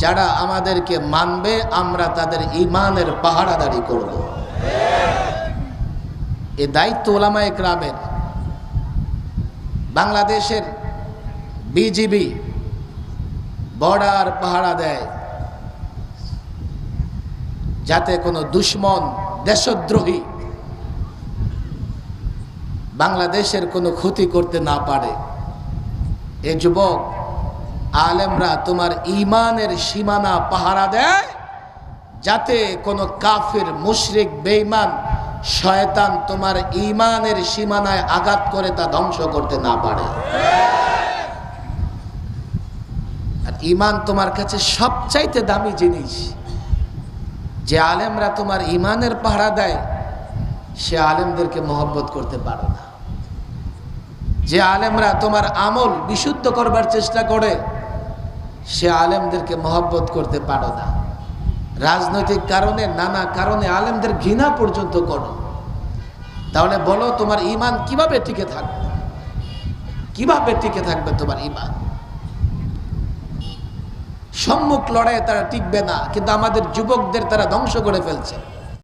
যারা আমাদেরকে মানবে, আমরা তাদের ইমানের পাহারাদারি করব। এ দায়িত্ব ওলামা একরামের। বাংলাদেশের বিজিবি বর্ডার পাহারা দেয়। যাতে কোনো দুশ্মন, দেশদ্রোহী বাংলাদেশের কোনো ক্ষতি করতে না পারে। এ যুবক আলেমরা তোমার ইমানের সীমানা পাহারা দেয় যাতে কোনো কাফির, মুশরিক, বেঈমান শয়তান তোমার ইমানের সীমানায় আঘাত করে তা ধ্বংস করতে না পারে। আর ইমান তোমার কাছে সবচাইতে দামি জিনিস, যে আলেমরা তোমার ইমানের পাহারা দেয়, সে আলেমদেরকে মহব্বত করতে পারে না। যে আলেমরা তোমার আমল বিশুদ্ধ করবার চেষ্টা করে সে আলেমদেরকে মহব্বত করতে পারো না। রাজনৈতিক কারণে, নানা কারণে আলেমদের ঘৃণা পর্যন্ত করো। তাহলে বলো, তোমার ইমান কীভাবে টিকে থাকবে? কীভাবে টিকে থাকবে তোমার ইমান সম্মুখ লড়াইয়ে তারা টিকবে না, কিন্তু আমাদের যুবকদের তারা ধ্বংস করে ফেলছে।